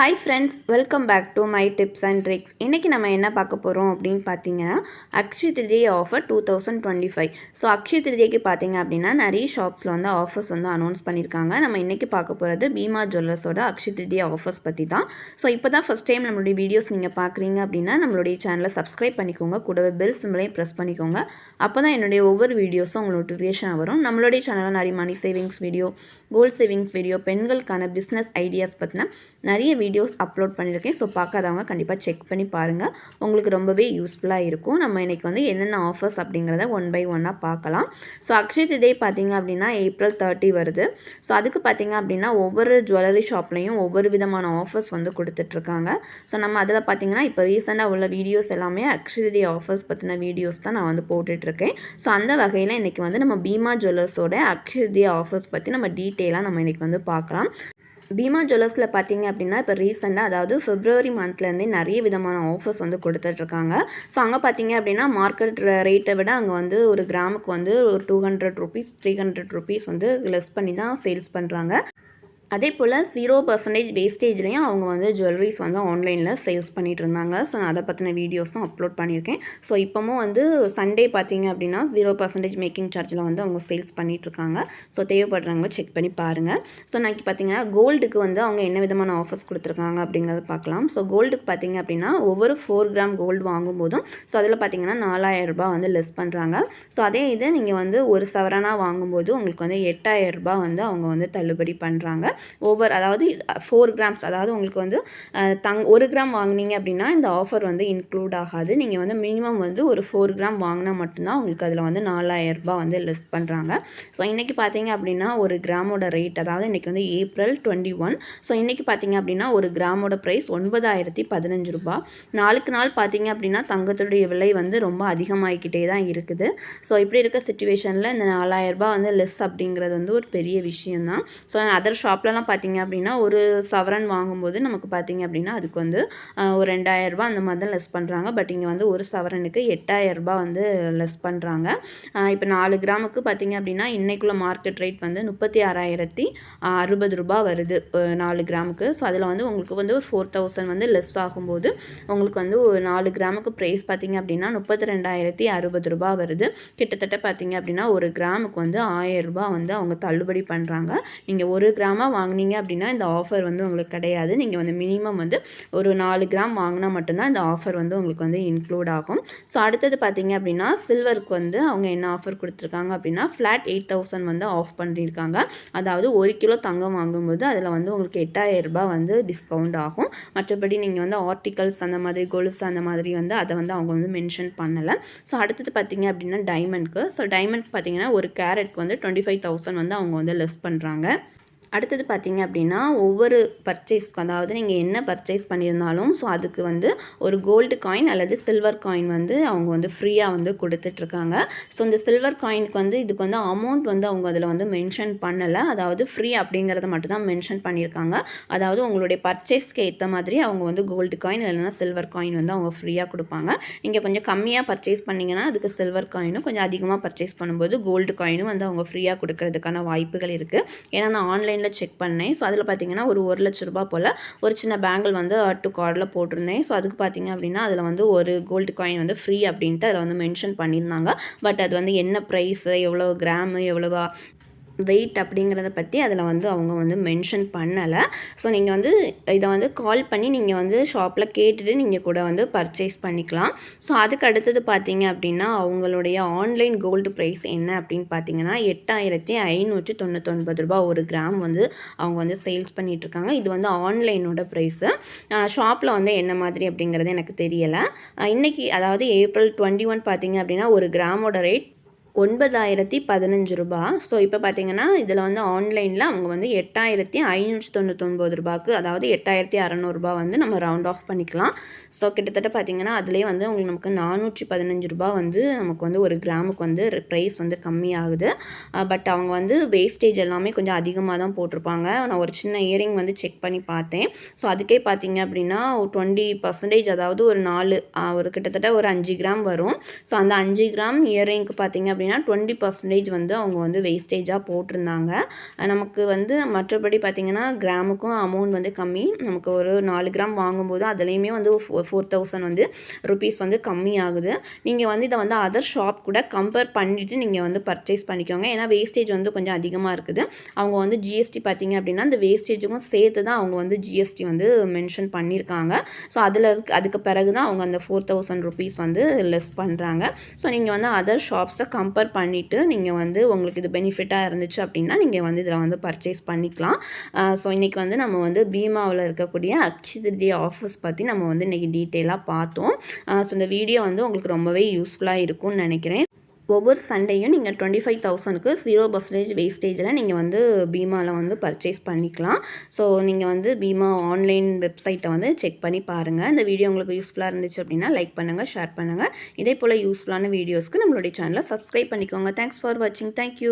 Hi friends welcome back to my tips and tricks இன்றைக்கி நம்ம என்ன பார்க்க போகிறோம் அப்படின்னு பார்த்தீங்கன்னா Akshaya Tritiya offer two thousand twenty five so Akshaya திருதியைக்கு பார்த்தீங்க அப்படின்னா நிறைய ஷாப்ஸில் வந்து ஆஃபர்ஸ் வந்து அனௌன்ஸ் பண்ணியிருக்காங்க. நம்ம இன்றைக்கி பார்க்க போகிறது பீமா ஜுவல்லர்ஸோட அக்ஷய திருதியை ஆஃபர்ஸ் பற்றி தான். ஸோ இப்போ தான் ஃபஸ்ட் டைம் நம்மளுடைய வீடியோஸ் நீங்கள் பார்க்குறீங்க அப்படின்னா நம்மளுடைய சேனலை சப்ஸ்கிரைப் பண்ணிக்கோங்க. கூடவே பெல் சிம்பிளையும் ப்ரெஸ் பண்ணிக்கோங்க. அப்போ தான் என்னுடைய ஒவ்வொரு வீடியோஸும் உங்களுக்கு நோட்டிஃபிகேஷன் வரும். நம்மளுடைய சேனலில் நிறைய money savings video gold savings video பெண்களுக்கான பிஸ்னஸ் ஐடியாஸ் பற்றின நிறைய வீடியோ வீடியோஸ் அப்லோட் பண்ணியிருக்கேன். ஸோ பார்க்காதவங்க கண்டிப்பாக செக் பண்ணி பாருங்கள் உங்களுக்கு ரொம்பவே யூஸ்ஃபுல்லாக இருக்கும். நம்ம இன்றைக்கி வந்து என்னென்ன ஆஃபர்ஸ் அப்படிங்கிறத ஒன் பை ஒன்னாக பார்க்கலாம். ஸோ அக்ஷய திதே பார்த்திங்க அப்படின்னா ஏப்ரல் தேர்ட்டி வருது. ஸோ அதுக்கு பார்த்தீங்க அப்படின்னா ஒவ்வொரு ஜுவல்லரி ஷாப்லேயும் ஒவ்வொரு விதமான ஆஃபர்ஸ் வந்து கொடுத்துட்ருக்காங்க. ஸோ நம்ம அதில் பார்த்தீங்கன்னா இப்போ ரீசெண்டாக உள்ள வீடியோஸ் எல்லாமே அக்ஷய ஆஃபர்ஸ் பற்றின வீடியோஸ் தான் நான் வந்து போட்டுட்ருக்கேன். ஸோ அந்த வகையில் இன்றைக்கி வந்து நம்ம பீமா ஜுவல்லர்ஸோட அக்ஷய ஆஃபர்ஸ் பற்றி நம்ம டீட்டெயிலாக நம்ம இன்றைக்கி வந்து பார்க்கலாம். பீமா ஜுவல்லர்ஸில் பார்த்தீங்க அப்படின்னா இப்போ ரீசெண்டாக அதாவது ஃபிப்ரவரி மந்த்லேருந்தே நிறைய விதமான ஆஃபர்ஸ் வந்து கொடுத்துட்ருக்காங்க. ஸோ அங்கே பார்த்தீங்க அப்படின்னா மார்க்கெட் ரேட்டை விட அங்கே வந்து ஒரு கிராமுக்கு வந்து ஒரு two hundred rupees three hundred rupees வந்து லெஸ் பண்ணி தான் சேல்ஸ் பண்ணுறாங்க அதே போல் ஜீரோ பர்சன்டேஜ் வேஸ்டேஜ்லேயும் அவங்க வந்து ஜுவல்லரிஸ் வந்து ஆன்லைனில் சேல்ஸ் பண்ணிகிட்டு இருந்தாங்க. ஸோ நான் அதை பற்றின வீடியோஸும் அப்லோட் பண்ணியிருக்கேன். ஸோ இப்போவும் வந்து சண்டே பார்த்தீங்க அப்படின்னா ஜீரோ பர்சன்டேஜ் மேக்கிங் சார்ஜில் வந்து அவங்க சேல்ஸ் பண்ணிகிட்ருக்காங்க ஸோ தேவைப்படுறவங்க செக் பண்ணி பாருங்கள் ஸோ நான் பார்த்தீங்கன்னா கோல்டுக்கு வந்து அவங்க என்ன விதமான ஆஃபர்ஸ் கொடுத்துருக்காங்க அப்படிங்கிறத பார்க்கலாம். ஸோ கோல்டுக்கு பார்த்தீங்க அப்படின்னா ஒவ்வொரு ஃபோர் கிராம் கோல்டு வாங்கும்போதும் ஸோ அதில் பார்த்தீங்கன்னா நாலாயிரரூபா வந்து லெஸ் பண்ணுறாங்க ஸோ அதே இது நீங்கள் வந்து ஒரு சவரனாக வாங்கும்போது உங்களுக்கு வந்து எட்டாயிரரூபா வந்து அவங்க வந்து தள்ளுபடி பண்ணுறாங்க ஓவர் அதாவது ஃபோர் கிராம்ஸ் அதாவது உங்களுக்கு வந்து தங் ஒரு கிராம் வாங்கினீங்க அப்படின்னா இந்த ஆஃபர் வந்து இன்க்ளூட் ஆகாது. நீங்கள் வந்து மினிமம் வந்து ஒரு ஃபோர் கிராம் வாங்கினா மட்டும்தான் உங்களுக்கு அதில் வந்து நாலாயிரரூபா வந்து லெஸ் பண்ணுறாங்க ஸோ இன்றைக்கி பார்த்தீங்க அப்படின்னா ஒரு கிராமோட ரேட் அதாவது இன்றைக்கி வந்து ஏப்ரல் டுவெண்ட்டி ஒன் ஸோ இன்றைக்கி பார்த்தீங்க அப்படின்னா ஒரு கிராமோட ப்ரைஸ் ஒன்பதாயிரத்தி பதினஞ்சு ரூபா நாளுக்கு நாள் பார்த்தீங்க அப்படின்னா தங்கத்துடைய விலை வந்து ரொம்ப அதிகமாகிக்கிட்டே தான் இருக்குது. ஸோ இப்படி இருக்க சுச்சுவேஷனில் இந்த நாலாயிரரூபா வந்து லெஸ் அப்படிங்கிறது வந்து ஒரு பெரிய விஷயம்தான். ஸோ அதர் ஷாப்பில் இப்போலாம் பார்த்தீங்க அப்படின்னா ஒரு சவரன் வாங்கும்போது நமக்கு பார்த்தீங்க அப்படின்னா அதுக்கு வந்து ஒரு ரெண்டாயிரரூபா அந்த மாதிரி தான் லெஸ் பண்ணுறாங்க பட் இங்கே வந்து ஒரு சவரனுக்கு எட்டாயிரரூபா வந்து லெஸ் பண்ணுறாங்க இப்போ நாலு கிராமுக்கு பார்த்தீங்க அப்படின்னா இன்றைக்குள்ள மார்க்கெட் ரேட் வந்து முப்பத்தி ஆறாயிரத்தி அறுபது ரூபா வருது நாலு கிராமுக்கு. ஸோ அதில் வந்து உங்களுக்கு வந்து ஒரு ஃபோர் தௌசண்ட் வந்து லெஸ் ஆகும்போது உங்களுக்கு வந்து ஒரு நாலு கிராமுக்கு ப்ரைஸ் பார்த்தீங்க அப்படின்னா முப்பத்தி ரெண்டாயிரத்தி அறுபது ரூபா வருது. கிட்டத்தட்ட பார்த்தீங்க அப்படின்னா ஒரு கிராமுக்கு வந்து ஆயிரம் ரூபாய் வந்து அவங்க தள்ளுபடி பண்ணுறாங்க நீங்கள் ஒரு கிராமாக வாங்கினீங்க அப்படின்னா இந்த ஆஃபர் வந்து உங்களுக்கு கிடையாது. நீங்கள் வந்து மினிமம் வந்து ஒரு நாலு கிராம் வாங்கினா மட்டும்தான் இந்த ஆஃபர் வந்து உங்களுக்கு வந்து இன்க்ளூட் ஆகும். ஸோ அடுத்தது பார்த்தீங்க அப்படின்னா சில்வருக்கு வந்து அவங்க என்ன ஆஃபர் கொடுத்துருக்காங்க அப்படின்னா ஃப்ளாட் எயிட் தௌசண்ட் வந்து ஆஃப் பண்ணியிருக்காங்க. அதாவது ஒரு கிலோ தங்கம் வாங்கும்போது அதில் வந்து உங்களுக்கு எட்டாயிரம் ரூபாய் வந்து டிஸ்கவுண்ட் ஆகும். மற்றபடி நீங்கள் வந்து ஆர்டிகல்ஸ் அந்த மாதிரி கொலுசு அந்த மாதிரி வந்து அதை வந்து அவங்க வந்து மென்ஷன் பண்ணலை. ஸோ அடுத்தது பார்த்தீங்க அப்படின்னா டைமண்ட்க்கு ஸோ டைமண்ட் பார்த்தீங்கன்னா ஒரு கேரட்க்கு வந்து டுவெண்ட்டி ஃபைவ் தௌசண்ட் வந்து அவங்க வந்து லெஸ் பண்ணுறாங்க அடுத்தது பார்த்தீங்க அப்படின்னா ஒவ்வொரு பர்ச்சேஸ்க்கு அதாவது நீங்கள் என்ன பர்ச்சேஸ் பண்ணியிருந்தாலும் ஸோ அதுக்கு வந்து ஒரு கோல்டு காயின் அல்லது சில்வர் காயின் வந்து அவங்க வந்து ஃப்ரீயாக வந்து கொடுத்துட்ருக்காங்க. ஸோ இந்த சில்வர் காயினுக்கு வந்து இதுக்கு வந்து அமௌண்ட் வந்து அவங்க அதில் வந்து மென்ஷன் பண்ணலை. அதாவது ஃப்ரீ அப்படிங்கிறத மட்டும்தான் மென்ஷன் பண்ணியிருக்காங்க. அதாவது உங்களுடைய பர்ச்சேஸ்க்கு ஏற்ற மாதிரி அவங்க வந்து கோல்டு காயின் இல்லைனா சில்வர் காயின் வந்து அவங்க ஃப்ரீயாக கொடுப்பாங்க. இங்கே கொஞ்சம் கம்மியாக பர்ச்சேஸ் பண்ணிங்கன்னா அதுக்கு சில்வர் காயினும் கொஞ்சம் அதிகமாக பர்ச்சேஸ் பண்ணும்போது கோல்டு காயினும் வந்து அவங்க ஃப்ரீயாக கொடுக்கறதுக்கான வாய்ப்புகள் இருக்குது ஏன்னா நான் ஆன்லைன் ஆன்லைனில் செக் பண்ணேன். ஸோ அதில் பார்த்தீங்கன்னா ஒரு ஒரு லட்ச ரூபா போல் ஒரு சின்ன பேங்கிள் வந்து டு கார்டில் போட்டிருந்தேன். ஸோ அதுக்கு பார்த்தீங்க அப்படின்னா அதில் வந்து ஒரு கோல்டு காயின் வந்து ஃப்ரீ அப்படின்ட்டு அதில் வந்து மென்ஷன் பண்ணியிருந்தாங்க. பட் அது வந்து என்ன ப்ரைஸு எவ்வளோ கிராமு எவ்வளோவா வெயிட் அப்படிங்கிறத பற்றி அதில் வந்து அவங்க வந்து மென்ஷன் பண்ணலை. ஸோ நீங்கள் வந்து இதை வந்து கால் பண்ணி நீங்கள் வந்து ஷாப்பில் கேட்டுட்டு நீங்கள் கூட வந்து பர்ச்சேஸ் பண்ணிக்கலாம். ஸோ அதுக்கு அடுத்தது பார்த்தீங்க அப்படின்னா அவங்களுடைய ஆன்லைன் கோல்டு ப்ரைஸ் என்ன அப்படின்னு பார்த்தீங்கன்னா எட்டாயிரத்தி ஐநூற்றி தொண்ணூத்தொன்பது ரூபா ஒரு கிராம் வந்து அவங்க வந்து சேல்ஸ் பண்ணிகிட்ருக்காங்க இது வந்து ஆன்லைனோட ப்ரைஸு ஷாப்பில் வந்து என்ன மாதிரி அப்படிங்கிறது எனக்கு தெரியலை. இன்றைக்கி அதாவது ஏப்ரல் டுவெண்ட்டி ஒன் பார்த்தீங்க அப்படின்னா ஒரு கிராமோட ரேட் ஒன்பதாயிரத்தி பதினஞ்சு ரூபா. ஸோ இப்போ பார்த்தீங்கன்னா இதில் வந்து ஆன்லைனில் அவங்க வந்து எட்டாயிரத்தி ஐநூற்றி தொண்ணூத்தொம்பது ரூபாய்க்கு அதாவது எட்டாயிரத்தி அறநூறுபா வந்து நம்ம ரவுண்ட் ஆஃப் பண்ணிக்கலாம். ஸோ கிட்டத்தட்ட பார்த்திங்கன்னா அதிலே வந்து உங்களுக்கு நமக்கு நானூற்றி பதினஞ்சு ரூபா வந்து நமக்கு வந்து ஒரு கிராமுக்கு வந்து ப்ரைஸ் வந்து கம்மியாகுது. பட் அவங்க வந்து வேஸ்டேஜ் எல்லாமே கொஞ்சம் அதிகமாக தான் போட்டிருப்பாங்க. நான் ஒரு சின்ன இயரிங் வந்து செக் பண்ணி பார்த்தேன். ஸோ அதுக்கே பார்த்தீங்க அப்படின்னா டுவெண்ட்டி பர்சன்டேஜ் அதாவது ஒரு நாலு ஒரு கிட்டத்தட்ட ஒரு அஞ்சு கிராம் வரும். ஸோ அந்த அஞ்சு கிராம் இயரிங்க்கு பார்த்தீங்க அப்படின்னா டுவெண்ட்டி பர்சன்டேஜ் வந்து அவங்க வந்து வேஸ்டேஜாக போட்டிருந்தாங்க. நமக்கு வந்து மற்றபடி பார்த்திங்கன்னா கிராமுக்கும் அமௌண்ட் வந்து கம்மி. நமக்கு ஒரு நாலு கிராம் வாங்கும்போது அதுலேயுமே வந்து ஃபோர் தௌசண்ட் வந்து ருபீஸ் வந்து கம்மி ஆகுது. நீங்கள் வந்து இதை வந்து அதர் ஷாப் கூட கம்பேர் பண்ணிவிட்டு நீங்கள் வந்து பர்ச்சேஸ் பண்ணிக்கோங்க. ஏன்னா வேஸ்டேஜ் வந்து கொஞ்சம் அதிகமாக இருக்குது. அவங்க வந்து ஜிஎஸ்டி பார்த்தீங்க அப்படின்னா அந்த வேஸ்டேஜுக்கும் சேர்த்து தான் அவங்க வந்து ஜிஎஸ்டி வந்து மென்ஷன் பண்ணியிருக்காங்க. ஸோ அதில் அதுக்கு பிறகு தான் அவங்க அந்த ஃபோர் தௌசண்ட் ருபீஸ் வந்து லெஸ் பண்ணுறாங்க ஸோ நீங்கள் வந்து அதர் ஷாப்ஸை கம்பேர் பண்ணிவிட்டு நீங்கள் வந்து உங்களுக்கு இது பெனிஃபிட்டாக இருந்துச்சு அப்படின்னா நீங்கள் வந்து இதில் வந்து பர்ச்சேஸ் பண்ணிக்கலாம். ஸோ இன்றைக்கி வந்து நம்ம வந்து பீமாவில் இருக்கக்கூடிய அக்ஷி ஆஃபர்ஸ் பற்றி நம்ம வந்து இன்றைக்கி டீட்டெயிலாக பார்த்தோம். ஸோ இந்த வீடியோ வந்து உங்களுக்கு ரொம்பவே யூஸ்ஃபுல்லாக இருக்கும்னு நினைக்கிறேன். ஒவ்வொரு சண்டேயும் நீங்கள் டுவெண்ட்டி ஃபைவ் தௌசண்ட்க்கு ஜீரோ பர்சன்டேஜ் வேஸ்டேஜில் நீங்கள் வந்து பீமாவில் வந்து பர்ச்சேஸ் பண்ணிக்கலாம். ஸோ நீங்கள் வந்து பீமா ஆன்லைன் வெப்சைட்டை வந்து செக் பண்ணி பாருங்கள் இந்த வீடியோ உங்களுக்கு யூஸ்ஃபுல்லாக இருந்துச்சு அப்படின்னா லைக் பண்ணுங்கள் ஷேர் பண்ணுங்கள் இதே போல் யூஸ்ஃபுல்லான வீடியோஸ்க்கு நம்மளுடைய சேனலை சப்ஸ்கிரைப் பண்ணிக்கோங்க. தேங்க்ஸ் ஃபார் வாட்சிங் தேங்க்யூ